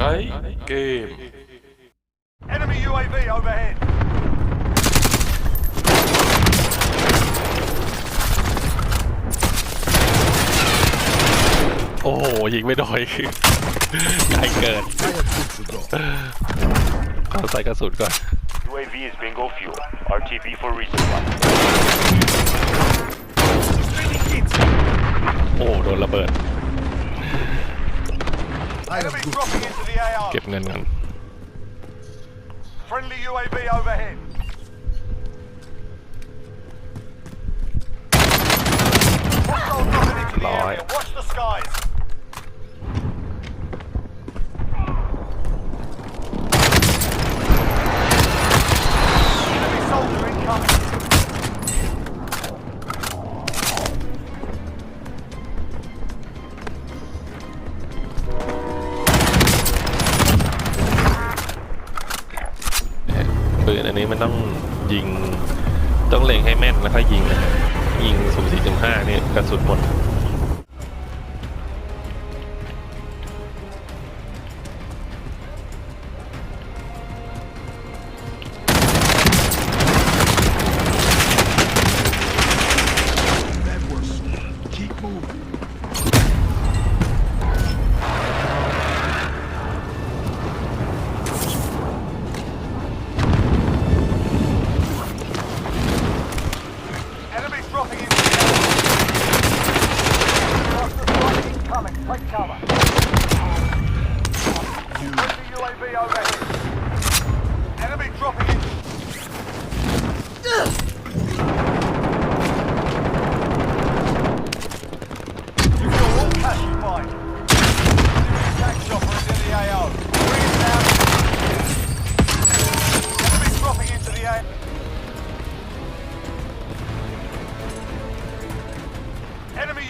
ไอ้เกม Enemy UAV overhead. โอ้โหยิงไม่โดนคือไกลเกินเอาใส่กระสุนก่อน UAV is bingo fuel. RTB for resupply. โอ้โดนระเบิด Enemy dropping into the AR. เก็บเงินกัน Friendly UAV overhead. Hostile dropping into the Right. area. Watch the skies. นอันนี้มันต้องยิงต้องเล็งให้แม่นแล้วค่อยยิงนะยิงสุ่มสี่สุ่มห้านี่กระสุนหมด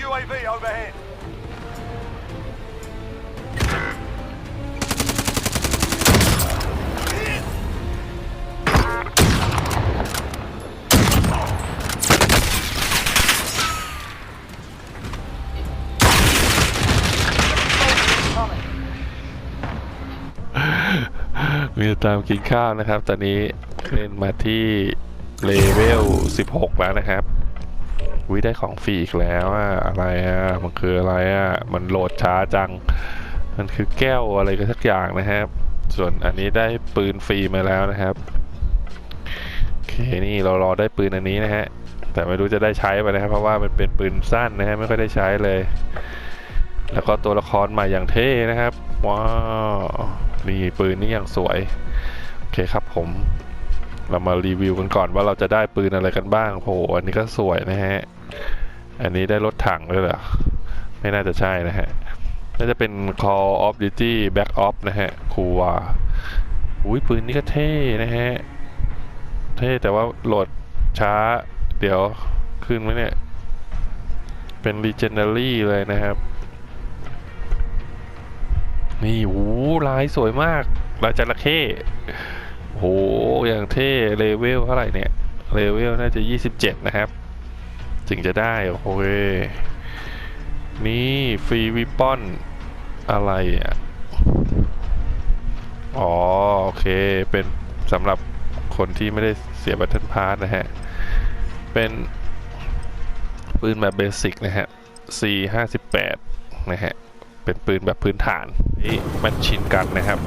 UAV overhead. มีตามกินข้าวนะครับ ตอนนี้เล่นมาที่เลเวล 16 แล้วนะครับ วิได้ของฟรีอีกแล้วอะอะไรอะมันคืออะไรอะมันโหลดช้าจัง มันคือแก้วอะไรก็สักอย่างนะครับ ส่วนอันนี้ได้ปืนฟรีมาแล้วนะครับโอเคนี่เรารอได้ปืนอันนี้นะฮะแต่ไม่รู้จะได้ใช้ไปนะครับ เพราะว่ามันเป็นปืนสั้นนะฮะไม่ค่อยได้ใช้เลย แล้วก็ตัวละครใหม่อย่างเท่นะครับว้าวนี่ปืนนี่อย่างสวยโอเคครับผม เรามารีวิวกันก่อนว่าเราจะได้ปืนอะไรกันบ้างโหอันนี้ก็สวยนะฮะ อันนี้ได้รถถังด้วยเหรอ ไม่น่าจะใช่นะฮะ น่าจะเป็น Call of Duty Black Ops นะฮะคูวาอุ้ยปืนนี่ก็เท่นะฮะ เท่แต่ว่าโหลดช้า เดี๋ยวขึ้นไหมเนี่ย เป็น Legendary เลยนะครับ นี่โอ้โหลายสวยมากลายจระเข้ โหอย่างเท่เลเวลเท่าไหร่เนี่ยเลเวลน่าจะ 27 นะครับ ถึงจะได้ โอเว้ยนี่ฟรีวิปปอนอะไรอะ อ๋อ โอเค เป็นสำหรับคนที่ไม่ได้เสียบัตเทิลพาสนะฮะ เป็นปืนแบบเบสิกนะฮะ C58 นะฮะ เป็นปืนแบบพื้นฐานนี่มันชินกันนะครับ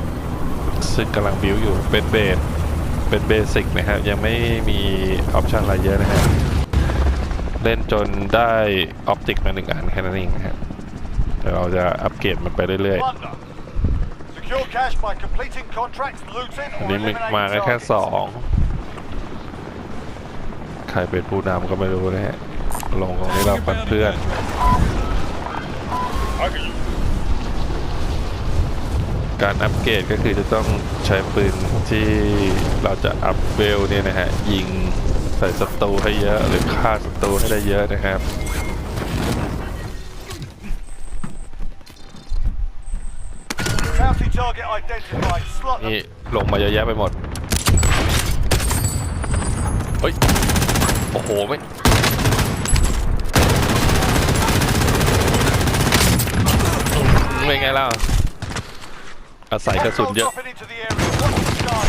ซึ่งกำลังบิวอยู่เป็นเบสเป็นเบสิกนะครับ ยังไม่มีออปชันอะไรเยอะนะฮะเล่นจนได้ออปติกมาหนึ่งอันแค่นั้นเองนะครับเดี๋ยวเราจะอัปเกรดมันไปเรื่อย Plunder. Secure cash by completing contracts, looting, ๆอัน or นี้มี eliminating มากันแค่ targets. สองใครเป็นผู้นำก็ไม่รู้นะฮะลงตรงนี้เราปันเพื่อน การอัปเกรดก็คือจะต้องใช้ปืนที่เราจะอัพเวลเนี่ยนะฮะยิงใส่ศัตรูให้เยอะหรือฆ่าศัตรูให้ได้เยอะนะครับ Bounty target identified. Slot them. นี่ลงมาเยอะแยะไปหมด เฮ้ย โอ้โหไม่เป็นไงล่ะ อาศัยกระสุน Hostile เยอะ dropping into the area. Watch the sky.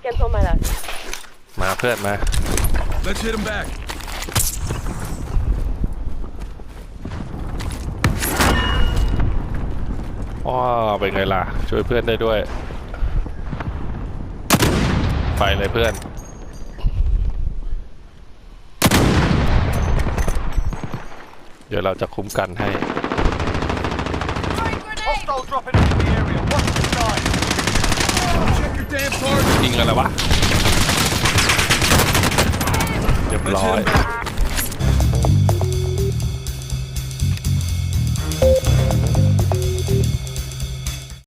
เกมโทรมาแล้วมาเพื่อนมา Let's hit him back. อ้อเป็นไงล่ะ ช่วยเพื่อนได้ด้วย ไปเลยเพื่อน เดี๋ยวเราจะคุ้มกันให้ Hostile dropping into the area. Watch the sky. Check your damn target. ยิงอะไรวะเรียบ Let's ร้อ hit ย him back.